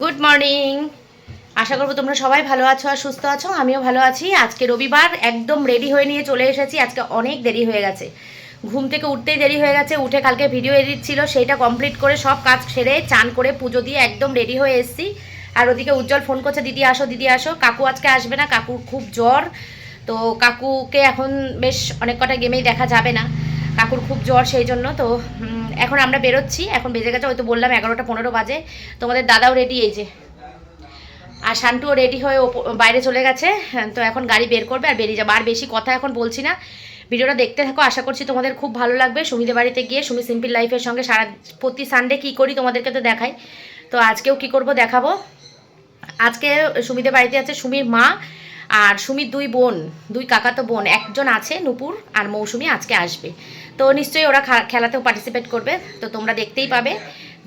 Good morning আশা করব তোমরা সবাই ভালো আছো আর সুস্থ আছো, আমিও ভালো আছি। আজকে রবিবার, একদম রেডি হয়ে নিয়ে চলে এসেছি। আজকে অনেক দেরি হয়ে গেছে। ঘুম থেকে উঠতেই দেরি হয়ে গেছে, উঠে কালকে ভিডিও এডিট ছিল, সেইটা কমপ্লিট করে সব কাজ সেরে চান করে পুজো দিয়ে একদম রেডি হয়ে এসেছি। আর ওদিকে উজ্জ্বল ফোন করছে, দিদি আসো দিদি আসো। কাকু আজকে আসবে না, কাকুর খুব জ্বর। তো কাকুকে এখন বেশ অনেক কটা গেমেই দেখা যাবে না। কাকুর খুব জ্বর সেই জন্য, তো এখন আমরা বেরোচ্ছি। এখন বেজে গেছে, হয়তো বললাম এগারোটা পনেরো বাজে। তোমাদের দাদাও রেডি এই যে। আর শান্তুও রেডি হয়ে বাইরে চলে গেছে। তো এখন গাড়ি বের করবে আর বেরিয়ে যাব। আর বেশি কথা এখন বলছি না। ভিডিওটা দেখতে থাকো, আশা করছি তোমাদের খুব ভালো লাগবে। সুমিদের বাড়িতে গিয়ে, সুমি সিম্পল লাইফের সঙ্গে সারা, প্রতি সানডে কী করি তোমাদেরকে তো দেখাই। তো আজকেও কি করব দেখাবো। আজকে সুমিদের বাড়িতে আছে সুমির মা আর সুমির দুই বোন, দুই কাকাতো বোন। একজন আছে নুপুর আর মৌসুমি আজকে আসবে। তো নিশ্চয়ই ওরা খেলাতেও পার্টিসিপেট করবে তো তোমরা দেখতেই পাবে।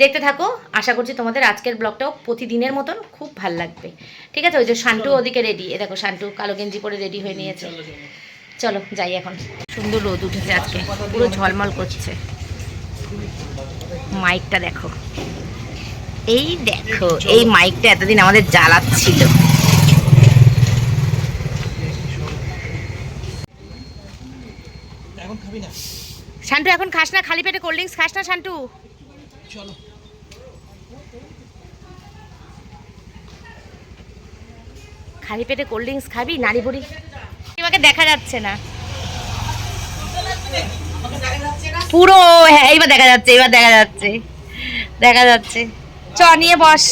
দেখতে থাকো আশা করছি তোমাদের আজকের ব্লগটাও প্রতিদিনের মতন খুব ভালো লাগবে। ঠিক আছে? ওই যে শান্টু ওদিকে রেডি এ দেখো শান্টু কালো গেঞ্জি পরে রেডি হয়ে নিয়েছে। চলো যাই এখন। সুন্দর রোদ উঠেছে আজকে। পুরো ঝলমল করছে। মাইকটা দেখো। এই দেখো এই মাইকটা এতদিন আমাদের জ্বালাচ্ছিল। এখন খাবি না? শান্টু, এখন খাস না, খালি পেটে কোল্ড ড্রিঙ্কস খাস না, শান্টু। চলো খালি পেটে কোল্ড ড্রিঙ্কস খাবি নারী বুড়ি তোমাকে দেখা যাচ্ছে না। পুরো হ্যাঁ এইবার দেখা যাচ্ছে এবার দেখা যাচ্ছে দেখা যাচ্ছে। চ, নিয়ে বস।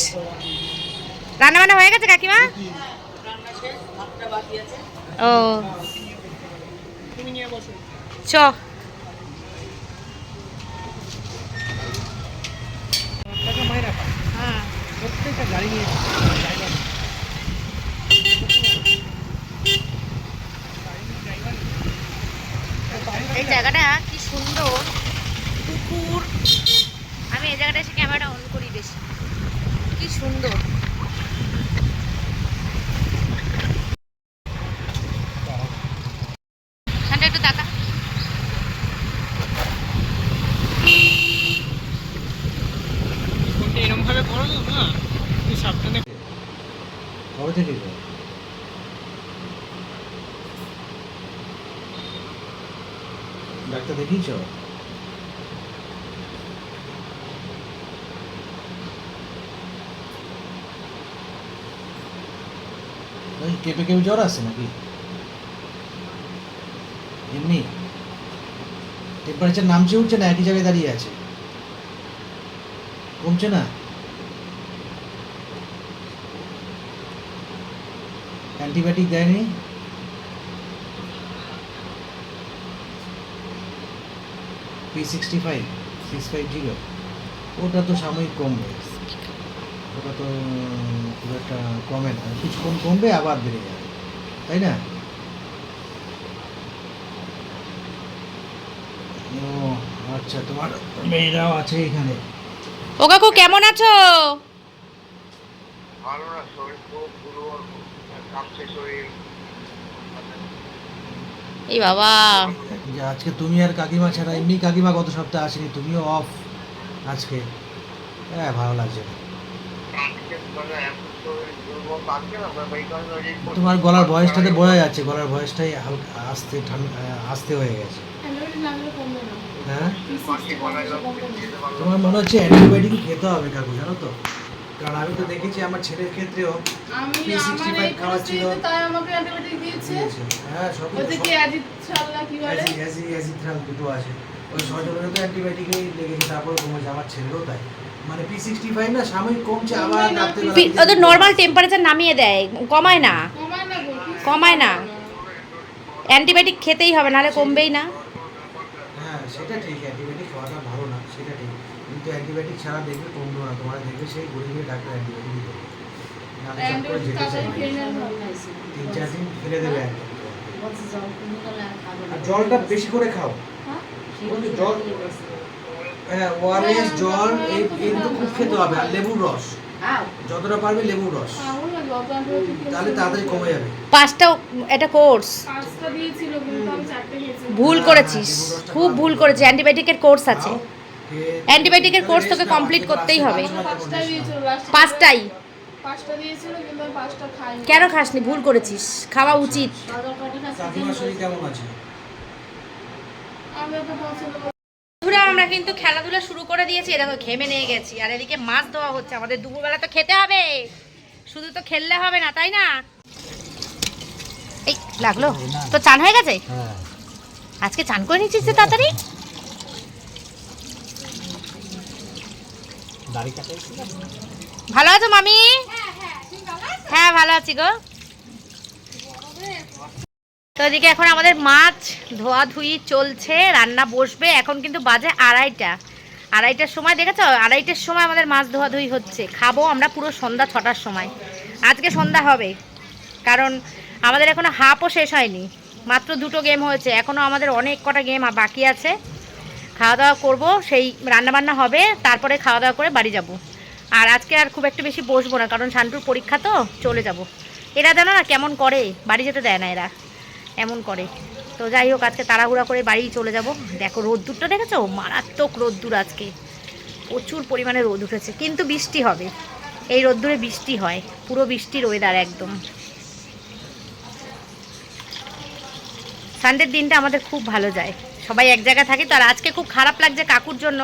রান্না বান্না হয়ে গেছে, কাকিমা? ও। চ টাকা মায়েরা পায় হ্যাঁ প্রত্যেকটা গাড়ি নিয়ে এই জায়গাটা কি সুন্দর। পুকুর আমি এই জায়গাটা এসে ক্যামেরাটা অন করি বেশি। কি সুন্দর ঠান্ডা একটু তাকা ফোনটা এরকম ভাবে করো না না তুই সাবধানে কবে থেকে গো? ডাক্তার দেখিয়েছ কেঁপে কেঁপে জ্বর আসছে নাকি? এমনি। টেম্পারেচার নামছে উঠছে না, একই জায়গায় দাঁড়িয়ে আছে। কমছে না? অ্যান্টিবায়োটিক দেয়নি? P sixty five six five zero. ওটা তো সাময়িক কমবে ওটা তো খুব একটা কমে না। কিছুক্ষণ কমবে আবার বেড়ে যাবে। তাই না? ও আচ্ছা তোমার মেয়েরাও আছে এখানে। ও কাকু কেমন আছো? ভালো না শরীর খুব দুর্বল কাঁপছে শরীর। এই বাবা। যে আজকে তুমি আর কাকিমা ছাড়া এমনি কাকিমা গত সপ্তাহে আসেনি তুমিও অফ আজকে। হ্যাঁ ভালো লাগছে না। তোমার গলার ভয়েসটাতে বোঝা যাচ্ছে গলার ভয়েসটাই হালকা আস্তে আস্তে হয়ে গেছে। হ্যাঁ? তোমার মনে হচ্ছে অ্যান্টিবায়োটিক খেতে হবে কাকু জানো তো? কারণ আমি তো দেখেছি আমার ছেলের ক্ষেত্রেও আমি P65 আমার খাওয়া ছিল। তাই আমাকে অ্যান্টিবায়োটিক দিয়েছে। দিয়েছে। হ্যাঁ সব কি বলে? দুটো আছে। ওই সজলেরও তো অ্যান্টিবায়োটিকই লেগেছে তারপরে কমেছে আমার ছেলেরও তাই। মানে না সাময়িক কমছে আবার ওদের নর্মাল টেম্পারেচার নামিয়ে দেয় কমায় না। কমায় না কমায় না। অ্যান্টিবায়োটিক খেতেই হবে নাহলে কমবেই না। হ্যাঁ সেটা ঠিক অ্যান্টিবায়োটিক খাওয়াটা ভালো না সেটা ঠিক। কিন্তু অ্যান্টিবায়োটিক ছাড়া দেখবে কমবে না তোমার দেখবে সেই ঘুরে গিয়ে ডাক্তার অ্যান্টিবায়োটিক দিতে তিন চার দিন ফেলে দেবে জলটা বেশি করে খাও। জল হ্যাঁ ওআরএস জল এই এগুলো খুব খেতে হবে আর লেবুর রস। যতটা পারবে লেবুর রস। তাহলে তাড়াতাড়ি কমে যাবে। পাঁচটা এটা কোর্স। পাঁচটা দিয়েছিল কিন্তু আমি চারটে খেয়েছি। ভুল করেছিস। খুব ভুল করেছিস। অ্যান্টিবায়োটিকের কোর্স আছে। অ্যান্টিবায়োটিকের কোর্স তোকে কমপ্লিট করতেই হবে। পাঁচটাই পাঁচটা দিয়েছিল কিন্তু আমি পাঁচটা খাইনি। কেন খাসনি? ভুল করেছিস। খাওয়া উচিত। বন্ধুরা আমরা কিন্তু খেলাধুলা শুরু করে দিয়েছি। এরকম ঘেমে নিয়ে গেছি। আর এদিকে মাছ দেওয়া হচ্ছে। আমাদের দুপুরবেলা তো খেতে হবে। শুধু তো খেললে হবে না তাই না? এই লাগল? তো চান হয়ে গেছে? হ্যাঁ। আজকে চান করে নিচ্ছিস যে তাড়াতাড়ি? ভালো আছো মামি? হ্যাঁ ভালো আছি গো। তো এদিকে এখন আমাদের মাছ ধোয়া ধুই চলছে, রান্না বসবে। এখন কিন্তু বাজে আড়াইটা। আড়াইটার সময়, দেখেছ? আড়াইটার সময় আমাদের মাছ ধোয়া ধুই হচ্ছে। খাব আমরা পুরো সন্ধ্যা ছটার সময়। আজকে সন্ধ্যা হবে, কারণ আমাদের এখনও হাফও শেষ হয়নি। মাত্র দুটো গেম হয়েছে। এখনও আমাদের অনেক কটা গেম বাকি আছে। খাওয়া দাওয়া করব, সেই রান্নাবান্না হবে। তারপরে খাওয়া দাওয়া করে বাড়ি যাব। আর আজকে আর খুব একটা বেশি বসবো না, কারণ শান্তুর পরীক্ষা তো, চলে যাব। এরা জানো না কেমন করে? বাড়ি যেতে দেয় না এরা। এমন করে। তো যাই হোক, আজকে তাড়াহুড়া করে বাড়ি চলে যাব। দেখো রোদ্দুরটা দেখেছ? মারাত্মক রোদ্দুর আজকে। প্রচুর পরিমাণে রোদ উঠেছে, কিন্তু বৃষ্টি হবে। এই রোদ্দুরে বৃষ্টি হয়, পুরো বৃষ্টির ওয়েদার একদম। সানডের দিনটা আমাদের খুব ভালো যায়। সবাই এক জায়গায় থাকি তো, আর আজকে খুব খারাপ লাগছে কাকুর জন্য।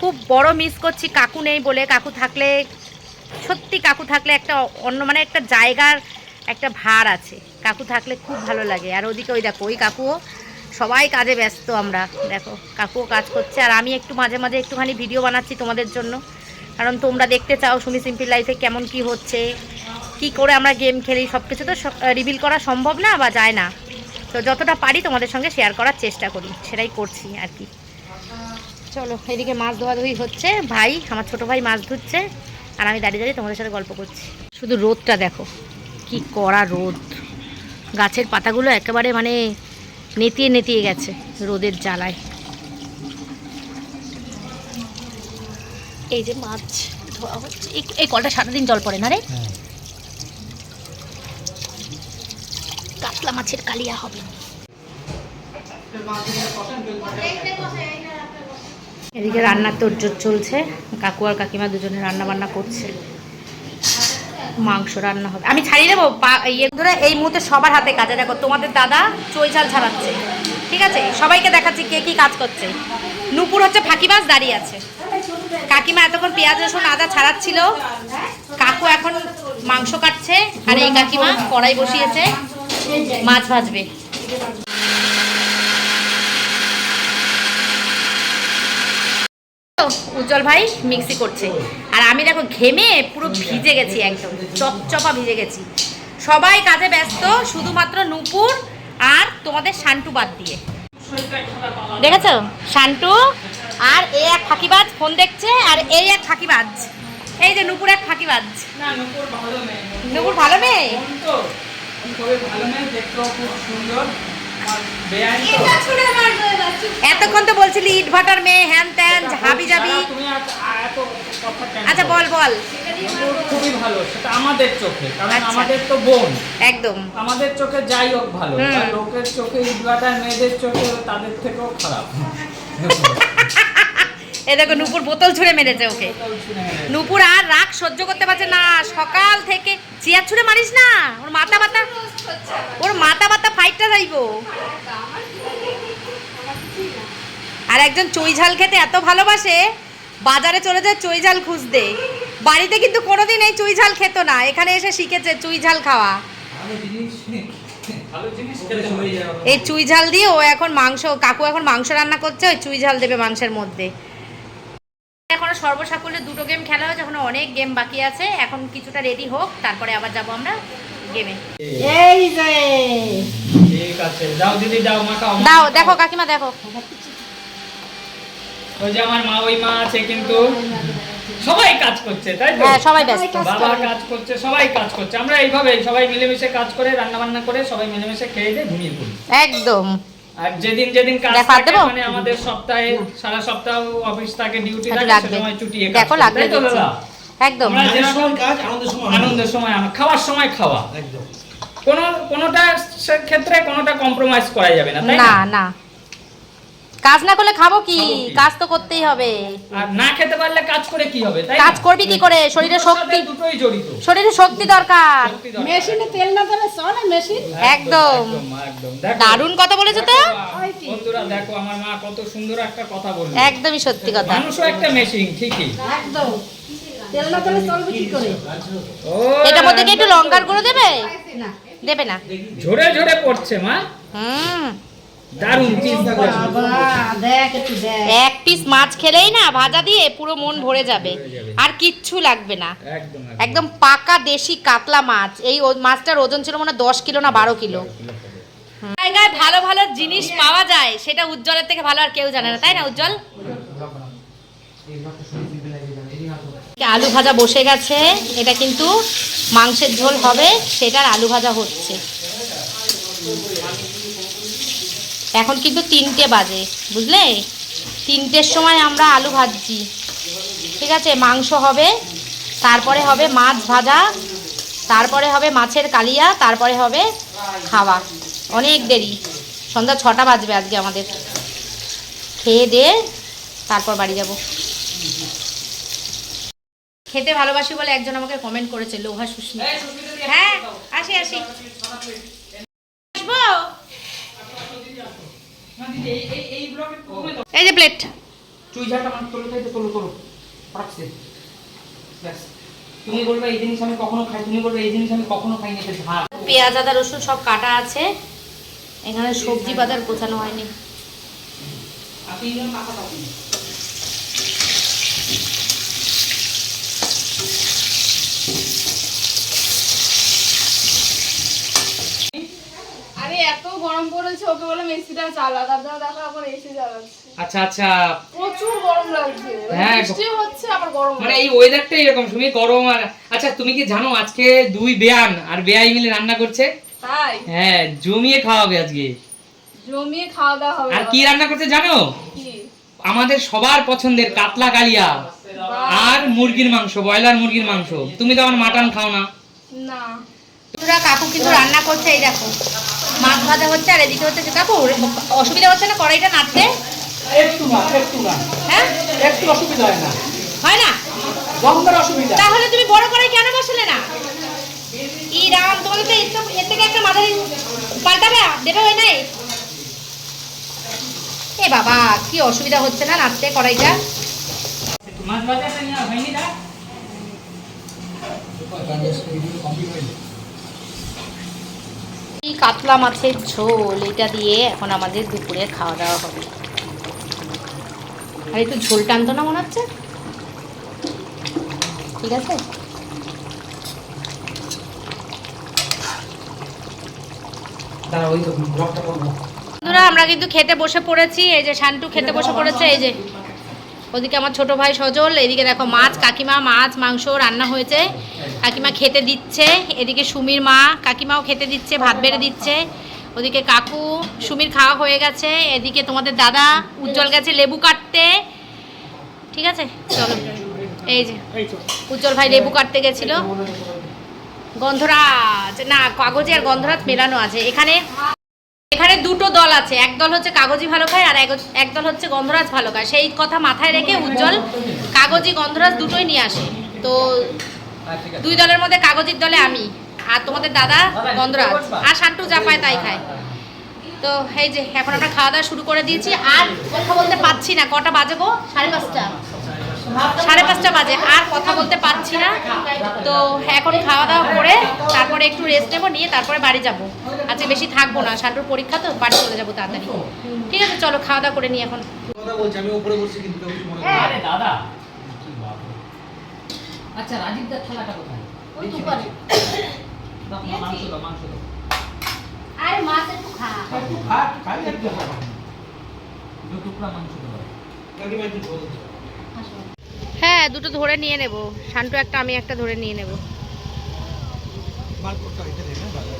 খুব বড় মিস করছি, কাকু নেই বলে। কাকু থাকলে, সত্যি কাকু থাকলে একটা অন্য মানে একটা জায়গার একটা ভার আছে। কাকু থাকলে খুব ভালো লাগে। আর ওদিকে ওই দেখো, ওই কাকুও সবাই কাজে ব্যস্ত আমরা। দেখো, কাকুও কাজ করছে। আর আমি একটু মাঝে মাঝে একটুখানি ভিডিও বানাচ্ছি তোমাদের জন্য। কারণ তোমরা দেখতে চাও সুমি সিম্পল লাইফে কেমন কি হচ্ছে, কি করে আমরা গেম খেলি সব কিছু তো রিভিল করা সম্ভব না বা যায় না। তো যতটা পারি তোমাদের সঙ্গে শেয়ার করার চেষ্টা করি। সেটাই করছি আর কি। চলো, এদিকে মাছ ধোয়াধুয়ি হচ্ছে। ভাই, আমার ছোট ভাই মাছ ধুচ্ছে। আর আমি দাঁড়িয়ে দাঁড়িয়ে তোমাদের সাথে গল্প করছি। শুধু রোদটা দেখো, কি করা রোদ। গাছের পাতাগুলো একেবারে মানে নেতিয়ে নেতিয়ে গেছে রোদের জ্বালায়। এই যে মাছ ধোয়া হচ্ছে। এই- কলটা সারাদিন জল পড়ে না রে? কাতলা মাছের কালিয়া হবে। এদিকে রান্নার তোরজোর চলছে। কাকু আর কাকিমা দুজনে রান্না বান্না করছে। মাংস রান্না হবে। আমি ছাড়িয়ে দেবো? ইয়ে ধরে এই মুহূর্তে সবার হাতে কাজে। দেখো, তোমাদের দাদা চৈচাল ছাড়াচ্ছে ঠিক আছে? সবাইকে দেখাচ্ছি কে কি কাজ করছে। নুপুর হচ্ছে ফাঁকিবাজ, দাঁড়িয়ে আছে। কাকিমা এতক্ষণ পেঁয়াজ, রসুন, আদা ছাড়াচ্ছিল। কাকু এখন মাংস কাটছে। আর এই কাকিমা কড়াই বসিয়েছে। মাছ ভাজবে। উজ্জ্বল ভাই মিক্সি করছে। আর আমি দেখো ঘেমে পুরো ভিজে গেছি একদম চপচপা ভিজে গেছি। সবাই কাজে ব্যস্ত শুধুমাত্র নুপুর আর তোমাদের শান্টু বাদ দিয়ে। দেখেছ? শান্টু আর এই এক ফাঁকিবাজ ফোন দেখছে আর এই এক ফাঁকিবাজ। এই যে নুপুর এক ফাঁকিবাজ। নুপুর ভালো মেয়ে। এতক্ষণ তো বলছিলি ইট ভাটার মেয়ে হ্যান ত্যান হাবি যাবি আচ্ছা বল? বল খুবই ভালো সেটা আমাদের চোখে কারণ আচ্ছা। আমাদের তো বোন। একদম। আমাদের চোখে যাই হোক ভালো লোকের চোখে ইটভাটার মেয়েদের চোখে তাদের থেকেও খারাপ। এ দেখো নুপুর বোতল ছুঁড়ে মেরেছে ওকে। নুপুর আর রাগ সহ্য করতে পারছে না সকাল থেকে। চেয়ার ছুঁড়ে মারিস না ওর মাথা বাতা ওর মাথা বাতা ফাইটটা যাইবো আর একজন চই ঝাল খেতে এত ভালোবাসে বাজারে চলে যায় চই ঝাল খুঁজতে। বাড়িতে কিন্তু কোনোদিন এই চুই ঝাল খেত না এখানে এসে শিখেছে চুই ঝাল খাওয়া। এই চুই ঝাল দিয়ে ও এখন মাংস কাকু এখন মাংস রান্না করছে ওই চুই ঝাল দেবে মাংসের মধ্যে। এখনও সর্বসাকুল্যে দুটো গেম খেলা হয়েছে এখন অনেক গেম বাকি আছে। এখন কিছুটা রেডি হোক তারপরে আবার যাব আমরা গেমে এই যে। ঠিক আছে দাও দিদি দাও দাও দেখো কাকিমা দেখো। ওই যে আমার মা ওই মা আছে কিন্তু সবাই কাজ করছে তাই তো? হ্যাঁ সবাই ব্যস্ত। বাবা কাজ করছে সবাই কাজ করছে। আমরা এইভাবে সবাই মিলেমিশে কাজ করে রান্না বান্না করে সবাই মিলেমিশে খেয়ে দিয়ে ঘুমিয়ে পড়ি। একদম। আর যেদিন যেদিন কাজ থাকে মানে আমাদের সপ্তাহে সারা সপ্তাহ অফিস থাকে ডিউটি থাকে সময় ছুটি দেখো লাগবে দিচ্ছি। একদম। আমরা যেরকম কাজ আনন্দের সময় আনন্দের সময় খাওয়ার সময় খাওয়া। একদম। কোনো কোনোটা ক্ষেত্রে কোনোটা কম্প্রোমাইজ করা যাবে না তাই না? না না। কাজ না করলে খাব কি? কাজ তো করতেই হবে। আর না খেতে পারলে কাজ করে কি হবে তাই কাজ করবি কি করে? শরীরে শক্তি। দুটোই জড়িত। শরীরে শক্তি দরকার। মেশিনে তেল না দিলে চলে মেশিন? একদম। দারুণ কথা বলেছ তো। বন্ধুরা দেখো আমার মা কত সুন্দর একটা কথা বলল। একদমই সত্যি কথা। মানুষও একটা মেশিন ঠিকই। একদম। তেল না দিলে চলবে কি করে? ও এটার মধ্যে কি একটু লঙ্কার গুঁড়ো দেবে? দেবে না। ঝরে ঝরে পড়ছে মা। হুম। দারুণ চিন্তা করছ দেখ। একটু দেখ। এক পিস মাছ খেলেই না ভাজা দিয়ে পুরো মন ভরে যাবে। আর কিচ্ছু লাগবে না। একদম একদম পাকা দেশি কাতলা মাছ। এই ও- মাছটার ওজন ছিল মনে হয় দশ কিলো না বারো কিলো। জায়গায় ভালো ভালো জিনিস পাওয়া যায় সেটা উজ্জ্বলের থেকে ভালো আর কেউ জানে না তাই না উজ্জ্বল? আলু ভাজা বসে গেছে। এটা কিন্তু মাংসের ঝোল হবে সেটার আলু ভাজা হচ্ছে। এখন কিন্তু তিনটে বাজে বুঝলে? তিনটের সময় আমরা আলু ভাজছি। ঠিক আছে মাংস হবে তারপরে হবে মাছ ভাজা তারপরে হবে মাছের কালিয়া তারপরে হবে খাওয়া। অনেক দেরি। সন্ধ্যা ছটা বাজবে আজকে আমাদের। খেয়ে দিয়ে তারপর বাড়ি যাব। খেতে ভালোবাসি বলে একজন আমাকে কমেন্ট করেছে লোহা সুস্মি হ্যাঁ আসি আসি। আসব? এই যে প্লেট চুই ঝালটা মানে তোলো তো তোলো তোলো। পড়াচ্ছে ব্যাস। তুমি বলবে এই জিনিস আমি কখনো খাই তুমি বলবে এই জিনিস আমি কখনো খাইনি এটা ঝাল। পেঁয়াজ আদা রসুন সব কাটা আছে। এখানে সবজি বাজার গোছানো হয়নি। কাটা তিনজন কাকা কাকি আরে এত গরম পড়েছে ওকে বলে মেসিটা চালা তারপরে দেখো আবার এসে চালাচ্ছে। আচ্ছা আচ্ছা। প্রচুর গরম লাগছে। হ্যাঁ, বৃষ্টি হচ্ছে আবার গরম মানে এই ওয়েদারটাই এরকম তুমি গরম আর আচ্ছা তুমি কি জানো আজকে দুই বেয়ান আর বেয়াই মিলে রান্না করছে? তাই? হ্যাঁ জমিয়ে খাওয়াবে আজকে। জমিয়ে খাওয়া দাওয়া হবে আর কি রান্না করছে জানো? কি? আমাদের সবার পছন্দের কাতলা কালিয়া আর মুরগির মাংস ব্রয়লার মুরগির মাংস। তুমি তো আমার মাটন খাও না। না। কাকু কিন্তু রান্না করছে এই দেখো। মাছ ভাজা হচ্ছে আর এদিকে হচ্ছে কাকু অসুবিধা হচ্ছে না কড়াইটা নাড়তে? একটু না একটু না। হ্যাঁ? একটু অসুবিধা হয় না। হয় না? গঙ্গার অসুবিধা। তাহলে তুমি বড় কড়াই কেন বসালে না? ই রাম তোমাদের তো এর এর থেকে একটা মাঝারি পাল্টাবে? দেবে হয় নাই? এ বাবা কি অসুবিধা হচ্ছে না নাড়তে কড়াইটা? মাছ ভাজাটা নিয়ে হয়নি না এই কাতলা মাছের ঝোল এটা দিয়ে এখন আমাদের দুপুরে খাওয়া দাওয়া হবে। আর একটু ঝোল টানতো না মনে হচ্ছে? ঠিক আছে? বন্ধুরা আমরা কিন্তু খেতে বসে পড়েছি এই যে শান্টু খেতে বসে পড়েছে এই যে ওদিকে আমার ছোট ভাই সজল, এদিকে দেখো মাছ, কাকিমা, মাছ, মাংস রান্না হয়েছে। কাকিমা খেতে দিচ্ছে, এদিকে সুমির মা, কাকিমাও খেতে দিচ্ছে, ভাত বেড়ে দিচ্ছে। ওদিকে কাকু, সুমির খাওয়া হয়ে গেছে, এদিকে তোমাদের দাদা উজ্জ্বল গেছে লেবু কাটতে। ঠিক আছে? চলো। এই যে, উজ্জ্বল ভাই লেবু কাটতে গেছিল। গন্ধরাজ, না, কাগজে আর গন্ধরাজ মেলানো আছে। এখানে এখানে দুটো দল আছে, এক দল হচ্ছে কাগজি ভালো খায় আর এক- দল হচ্ছে গন্ধরাজ ভালো খায় সেই কথা মাথায় রেখে উজ্জ্বল কাগজি গন্ধরাজ দুটোই নিয়ে আসে। তো দুই দলের মধ্যে কাগজির দলে আমি আর তোমাদের দাদা গন্ধরাজ। আর শান্টু যা পায় তাই খায়। তো এই যে, এখন আমরা খাওয়া দাওয়া শুরু করে দিয়েছি। আর কথা বলতে পারছি না, কটা বাজে গো? সাড়ে পাঁচটা। সাড়ে পাঁচটা বাজে আর কথা বলতে পারছি না। তো এখন খাওয়া দাওয়া করে তারপরে একটু রেস্ট নেব নিয়ে তারপরে বাড়ি যাব। আজকে বেশি থাকব না শান্টুর পরীক্ষা তো বাড়ি চলে যাব তাড়াতাড়ি। ঠিক আছে চলো খাওয়া দাওয়া করে নিই এখন। কথা বলছি আমি উপরে বসছি কিন্তু কেউ কিছু আরে দাদা কি বাবা আচ্ছা রাজীব দার থালাটা কোথায়? ওই দাও, দাও, মাংস দাও মাংস দাও। আরে মাছ একটু খা। একটু খাট খাই একটু খাবা দু টুকরা মাংস দাও। কাকিমা একটু ঝোল দাও। হ্যাঁ দুটো ধরে নিয়ে নেব। শান্টু একটা আমি একটা ধরে নিয়ে নেব?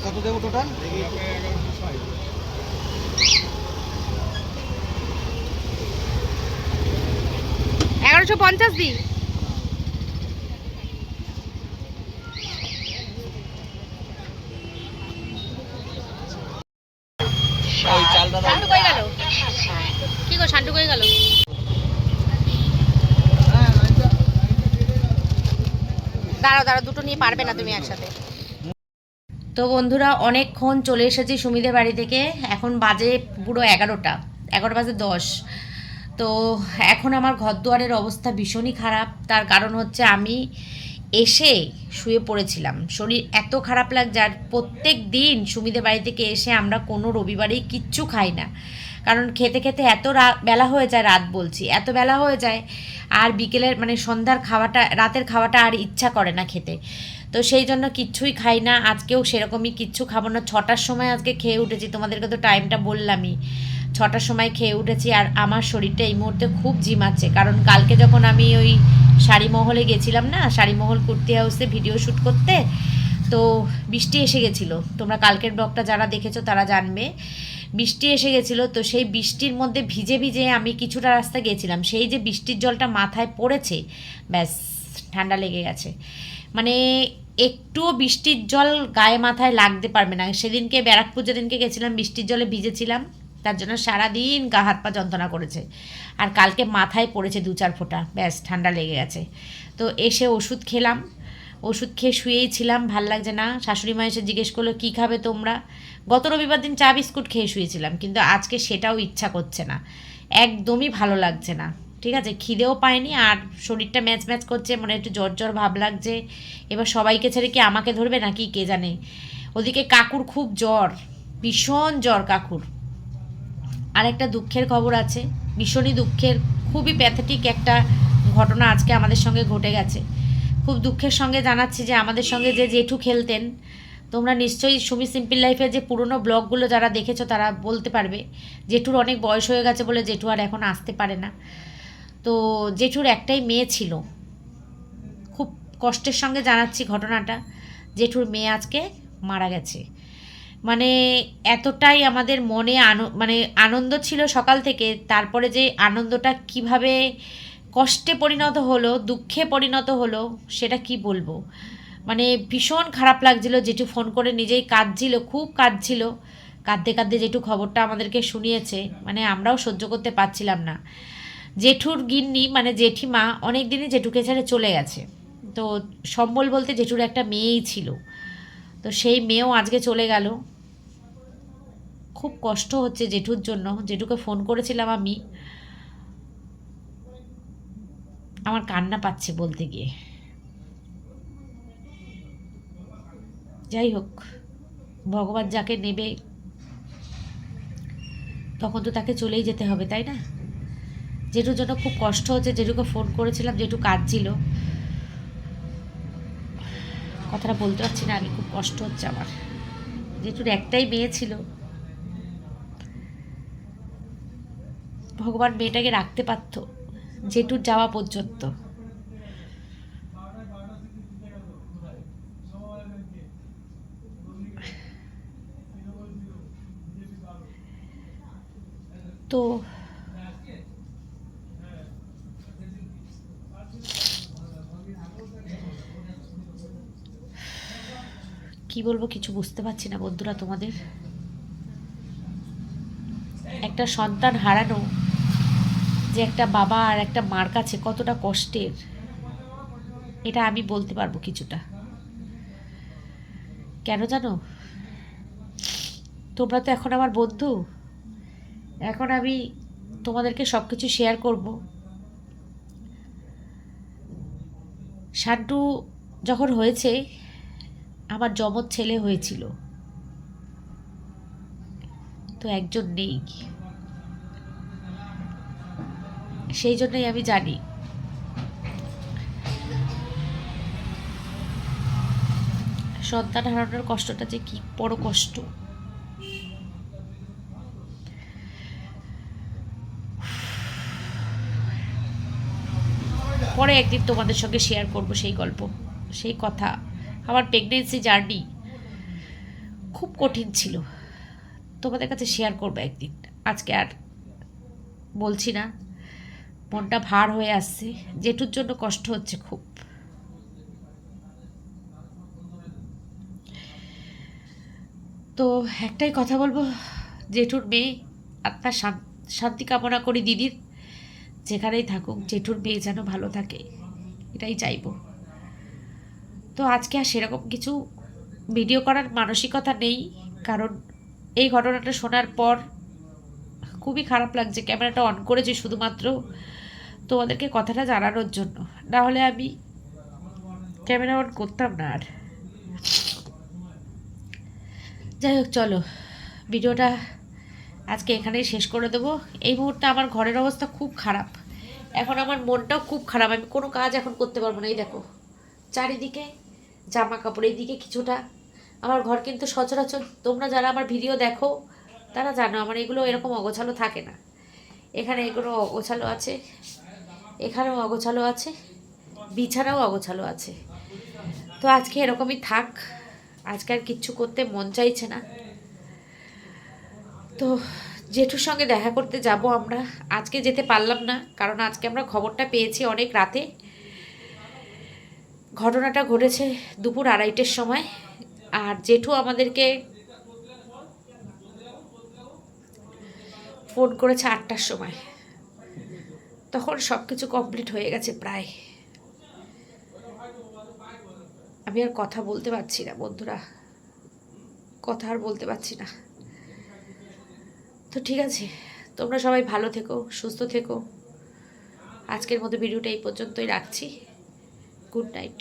কত দেবো টোটাল এগারোশো পঞ্চাশ দিই। চালটা কই গেল? কি গো শান্টু কই গেল? দাঁড়াও দাঁড়াও, দুটো নিয়ে পারবে না তুমি একসাথে। তো বন্ধুরা, অনেকক্ষণ চলে এসেছি সুমিদের বাড়ি থেকে। এখন বাজে পুরো এগারোটা, এগারো বাজে দশ। তো এখন আমার ঘরদুয়ারের অবস্থা ভীষণই খারাপ। তার কারণ হচ্ছে আমি এসে শুয়ে পড়েছিলাম। শরীর এত খারাপ লাগছে, আর প্রত্যেক দিন সুমিদের বাড়ি থেকে এসে আমরা কোনো রবিবারেই কিচ্ছু খাই না। কারণ খেতে খেতে এত বেলা হয়ে যায় রাত বলছি, এত বেলা হয়ে যায় আর বিকেলের মানে সন্ধ্যার খাওয়াটা, রাতের খাওয়াটা আর ইচ্ছা করে না খেতে। তো সেই জন্য কিচ্ছুই খাই না, আজকেও সেরকমই কিচ্ছু খাব না। ছটার সময় আজকে খেয়ে উঠেছি, তোমাদেরকে তো টাইমটা বললামই। ছটার সময় খেয়ে উঠেছি আর আমার শরীরটা এই মুহূর্তে খুব জিমাচ্ছে, কারণ কালকে যখন আমি ওই শাড়ি মহলে গেছিলাম না শাড়ি মহল কুর্তি হাউসে ভিডিও শ্যুট করতে, তো বৃষ্টি এসে গেছিল। তোমরা কালকের ব্লগটা যারা দেখেছ তারা জানবে। বৃষ্টি এসে গেছিল, তো সেই বৃষ্টির মধ্যে ভিজে ভিজে আমি কিছুটা রাস্তা গেছিলাম। সেই যে বৃষ্টির জলটা মাথায় পড়েছে, ব্যাস, ঠান্ডা লেগে গেছে। মানে একটুও বৃষ্টির জল গায়ে মাথায় লাগতে পারবে না। সেদিনকে ব্যারাকপুর যেদিনকে গেছিলাম, বৃষ্টির জলে ভিজেছিলাম। তার জন্য সারাদিন গা হাত পা যন্ত্রণা করেছে। আর কালকে মাথায় পড়েছে দু চার ফোঁটা, ব্যাস, ঠান্ডা লেগে গেছে। তো এসে ওষুধ খেলাম। ওষুধ খেয়ে শুয়েই ছিলাম, ভালো লাগছে না। শাশুড়ি মা এসে জিজ্ঞেস করল, কী খাবে তোমরা? গত রবিবার দিন চা, বিস্কুট খেয়ে শুয়েছিলাম, কিন্তু আজকে সেটাও ইচ্ছা করছে না। একদমই ভালো লাগছে না। ঠিক আছে, খিদেও পায়নি, আর শরীরটা ম্যাচ ম্যাচ করছে মানে একটু জ্বর জ্বর ভাব লাগছে। এবার সবাইকে ছেড়ে কি আমাকে ধরবে নাকি, কে জানে? ওদিকে কাকুর খুব জ্বর, ভীষণ জ্বর কাকুর। আর একটা দুঃখের খবর আছে, ভীষণই দুঃখের, খুবই প্যাথেটিক একটা ঘটনা আজকে আমাদের সঙ্গে ঘটে গেছে। খুব দুঃখের সঙ্গে জানাচ্ছি যে আমাদের সঙ্গে যে জেঠু খেলতেন, তোমরা নিশ্চয়ই সুমি সিম্পল লাইফের যে পুরনো ব্লগগুলো যারা দেখেছ তারা বলতে পারবে, জেঠুর অনেক বয়স হয়ে গেছে বলে জেঠু আর এখন আসতে পারে না। তো জেঠুর একটাই মেয়ে ছিল। খুব কষ্টের সঙ্গে জানাচ্ছি ঘটনাটা, জেঠুর মেয়ে আজকে মারা গেছে। মানে এতটাই আমাদের মনে আনো মানে আনন্দ ছিল সকাল থেকে, তারপরে যে আনন্দটা কীভাবে কষ্টে পরিণত হলো, দুঃখে পরিণত হলো, সেটা কি বলব? মানে ভীষণ খারাপ লাগছিল জেঠু ফোন করে নিজেই কাঁদছিল, খুব কাঁদছিল। কাঁদতে কাঁদতে জেঠু খবরটা আমাদেরকে শুনিয়েছে মানে আমরাও সহ্য করতে পারছিলাম না। জেঠুর গিন্নি মানে জেঠিমা অনেক দিনই জেঠুকে ছেড়ে চলে গেছে। তো সম্বল বলতে জেঠুর একটা মেয়েই ছিল। তো সেই মেয়েও আজকে চলে গেল। খুব কষ্ট হচ্ছে জেঠুর জন্য। জেঠুকে ফোন করেছিলাম আমি। আমার কান্না পাচ্ছে বলতে গিয়ে। যাই হোক, ভগবান যাকে নেবে, তখন তো তাকে চলেই যেতে হবে, তাই না? জেঠুর জন্য খুব কষ্ট হচ্ছে জেঠুকে ফোন করেছিলাম জেঠু কাঁদছিল। কথাটা বলতে পারছি না আমি খুব কষ্ট হচ্ছে আমার। জেঠুর একটাই মেয়ে ছিল, ভগবান মেয়েটাকে রাখতে পারত। জেঠুর যাওয়া পর্যন্ত। তো কি বলব, কিছু বুঝতে পারছি না বন্ধুরা তোমাদের। একটা সন্তান হারানো যে একটা বাবা আর একটা মার কাছে কতটা কষ্টের। এটা আমি বলতে পারব কিছুটা। কেন জানো? তোমরা তো এখন আমার বন্ধু। এখন আমি তোমাদেরকে সব কিছু শেয়ার করব। শান্টু যখন হয়েছে, আমার জমজ ছেলে হয়েছিল। তো একজন নেই। সেই জন্যই আমি জানি। সন্তান হারানোর কষ্টটা যে কি বড় কষ্ট। পরে একদিন তোমাদের সঙ্গে শেয়ার করব সেই গল্প, সেই কথা। আমার প্রেগনেন্সি জার্নি খুব কঠিন ছিল। তোমাদের কাছে শেয়ার করব একদিন। আজকে আর বলছি না। মনটা ভার হয়ে আসছে। জেঠুর জন্য কষ্ট হচ্ছে খুব। তো একটাই কথা বলব, জেঠুর মেয়ে শান- শান্তি কামনা করি দিদির। যেখানেই থাকুক, জেঠুর মেয়ে যেন ভালো থাকে, এটাই চাইব। তো আজকে আর সেরকম কিছু ভিডিও করার মানসিকতা নেই, কারণ এই ঘটনাটা শোনার পর খুবই খারাপ লাগছে। ক্যামেরাটা অন করেছি শুধুমাত্র। তোমাদেরকে কথাটা জানানোর জন্য। না হলে আমি ক্যামেরা অন করতাম না আর। যাই হোক, চলো। ভিডিওটা আজকে এখানেই শেষ করে দেবো। এই মুহূর্তে আমার ঘরের অবস্থা খুব খারাপ। এখন আমার মনটাও খুব খারাপ। আমি কোনো কাজ এখন করতে পারব না। এই দেখো, চারিদিকে জামা কাপড় এইদিকে কিছুটা। আমার ঘর কিন্তু সচরাচর, তোমরা যারা আমার ভিডিও দেখো, তারা জানো আমার এগুলো এরকম অগোছালো থাকে না। এখানে এগুলো অগোছালো আছে। এখানেও অগোছালো আছে, বিছানাও অগোছালো আছে। তো আজকে এরকমই থাক, আজকে আর কিচ্ছু করতে মন চাইছে না। তো জেঠুর সঙ্গে দেখা করতে যাব আমরা। আজকে যেতে পারলাম না, কারণ আজকে আমরা খবরটা পেয়েছি অনেক রাতে। ঘটনাটা ঘটেছে দুপুর আড়াইটের সময়, আর জেঠু আমাদেরকে ফোন করেছে আটটার সময়। তখন সব কিছু কমপ্লিট হয়ে গেছে প্রায়। আমি আর কথা বলতে পারছি না বন্ধুরা। কথা আর বলতে পারছি না। তো ঠিক আছে, তোমরা সবাই ভালো থেকো, সুস্থ থেকো। আজকের মতো ভিডিওটা এই পর্যন্তই রাখছি। Good night.